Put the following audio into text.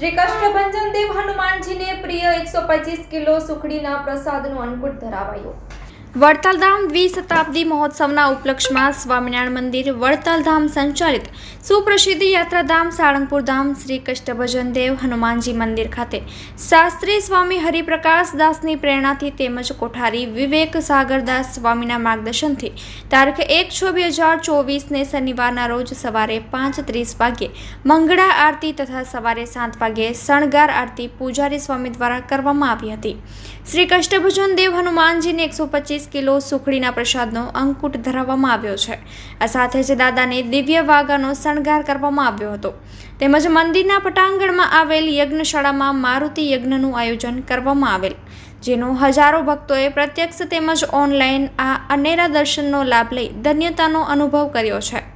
શ્રી કષ્ટભંજન દેવ હનુમાનજીને પ્રિય એકસો પચીસ કિલો સુખડીના પ્રસાદનું અન્નકૂટ ધરાવાયું. વડતાલધામ દ્વિશતાબ્દી મહોત્સવના ઉપલક્ષમાં સ્વામિનારાયણ મંદિર વડતાલધામ સંચાલિત સુપ્રસિદ્ધ યાત્રાધામ સાળંગપુર ધામ શ્રી કષ્ટભજન દેવ હનુમાનજી મંદિર ખાતે. શાસ્ત્રી સ્વામી હરિપ્રકાશ દાસની પ્રેરણાથી તેમજ કોઠારી વિવેક સાગરદાસ સ્વામીના માર્ગદર્શનથી તારીખ એક છ બે હજાર ચોવીસને શનિવારના રોજ સવારે પાંચ ત્રીસ વાગ્યે મંગળા આરતી તથા સવારે સાત વાગ્યે શણગાર આરતી પૂજારી સ્વામી દ્વારા કરવામાં આવી હતી. શ્રી કષ્ટભજન દેવ હનુમાનજીને એકસો પચીસ કિલો સુખડીના પ્રસાદનો અંકુટ ધરાવવામાં આવ્યો છે. આ સાથે જ દાદાને દિવ્ય વાઘાનો શણગાર કરવામાં આવ્યો હતો. તેમજ મંદિરના પટાંગણમાં આવેલ યજ્ઞશાળામાં મારુતિ યજ્ઞનું આયોજન કરવામાં આવેલ, જેનો હજારો ભક્તોએ પ્રત્યક્ષ તેમજ ઓનલાઈન આ અનેરા દર્શનનો લાભ લઈ ધન્યતાનો અનુભવ કર્યો છે.